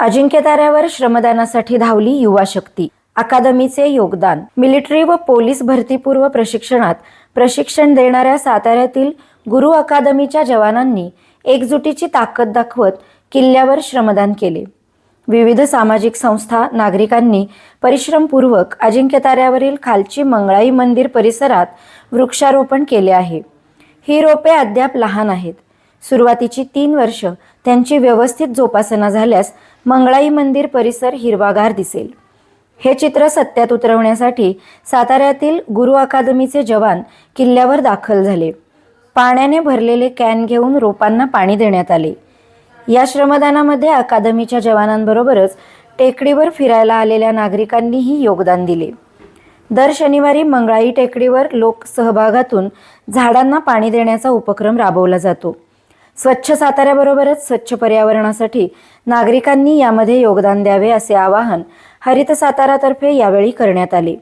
अजिंक्य ताऱ्यावर श्रमदानासाठी धावली युवा शक्ती. अकादमीचे योगदान. मिलिटरी व पोलीस भरतीपूर्व प्रशिक्षणात प्रशिक्षण देणाऱ्या साताऱ्यातील गुरु अकादमीच्या जवानांनी एकजुटीची ताकद दाखवत किल्ल्यावर श्रमदान केले. विविध सामाजिक संस्था नागरिकांनी परिश्रमपूर्वक अजिंक्य ताऱ्यावरील खालची मंगळाई मंदिर परिसरात वृक्षारोपण केले आहे. ही रोपे अद्याप लहान आहेत. सुरुवातीची तीन वर्ष त्यांची व्यवस्थित जोपासना झाल्यास मंगळाई मंदिर परिसर हिरवागार दिसेल. हे चित्र सत्यात उतरवण्यासाठी साताऱ्यातील गुरु अकादमीचे जवान किल्ल्यावर दाखल झाले. पाण्याने भरलेले कॅन घेऊन रोपांना पाणी देण्यात आले. या श्रमदानामध्ये अकादमीच्या जवानांबरोबरच टेकडीवर फिरायला आलेल्या नागरिकांनीही योगदान दिले. दर शनिवारी मंगळाई टेकडीवर लोक सहभागातून झाडांना पाणी देण्याचा उपक्रम राबवला जातो. स्वच्छ साताऱ्याबरोबरच स्वच्छ पर्यावरणासाठी नागरिकांनी यामध्ये योगदान द्यावे असे आवाहन हरित सातारातर्फे यावेळी करण्यात आले.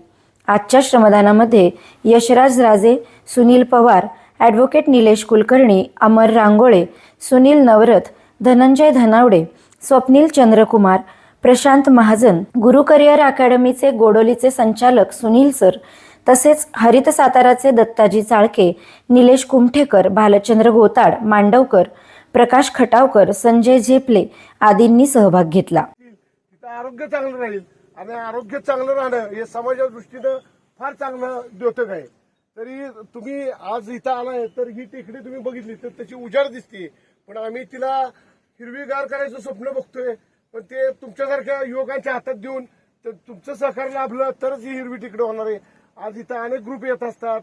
आजच्या श्रमदानामध्ये यशराज राजे सुनील पवार ॲडव्होकेट निलेश कुलकर्णी अमर रांगोळे सुनील नवरथ धनंजय धनावडे स्वप्नील चंद्रकुमार प्रशांत महाजन गुरु करिअर अकॅडमीचे गोडोलीचे संचालक सुनील सर तसेच हरित साताराचे दत्ताजी चाळके निलेश कुमठेकर भालचंद्र गोताड मांडवकर प्रकाश खटावकर संजय झेपले आदींनी सहभाग घेतला. तिथं आरोग्य चांगलं राहील. आणि आरोग्य चांगलं राहणं हे समाजाच्या दृष्टीनं फार चांगलं द्योतक आहे. तरी तुम्ही आज इथं आलाय तर ही टेकडी तुम्ही बघितली तर त्याची उजाड दिसते पण आम्ही तिला हिरवीगार करायचं स्वप्न बघतोय पण ते तुमच्यासारख्या युवकांच्या हातात देऊन तर तुमचं सहकार्य लाभलं तरच ही हिरवी टेकडी होणार आहे. आज इथं अनेक ग्रुप येत असतात.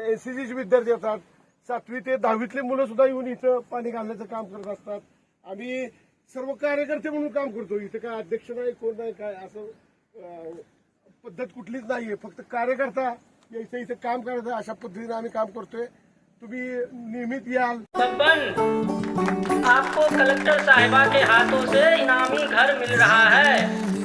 एनसीसीचे विद्यार्थी येतात. सातवी ते दहावीतले मुलं सुद्धा येऊन इथं पाणी घालण्याचं काम करत असतात. आम्ही सर्व कार्यकर्ते म्हणून काम करतो. इथं काय अध्यक्ष नाही कोण नाही काय असं पद्धत कुठलीच नाहीये. फक्त कार्यकर्ता यायचं इथं काम करायचं अशा पद्धतीने आम्ही काम करतोय. तुम्ही नियमित याल. आपको कलेक्टर साहिबा के हाथों से इनामी घर मिल रहा है।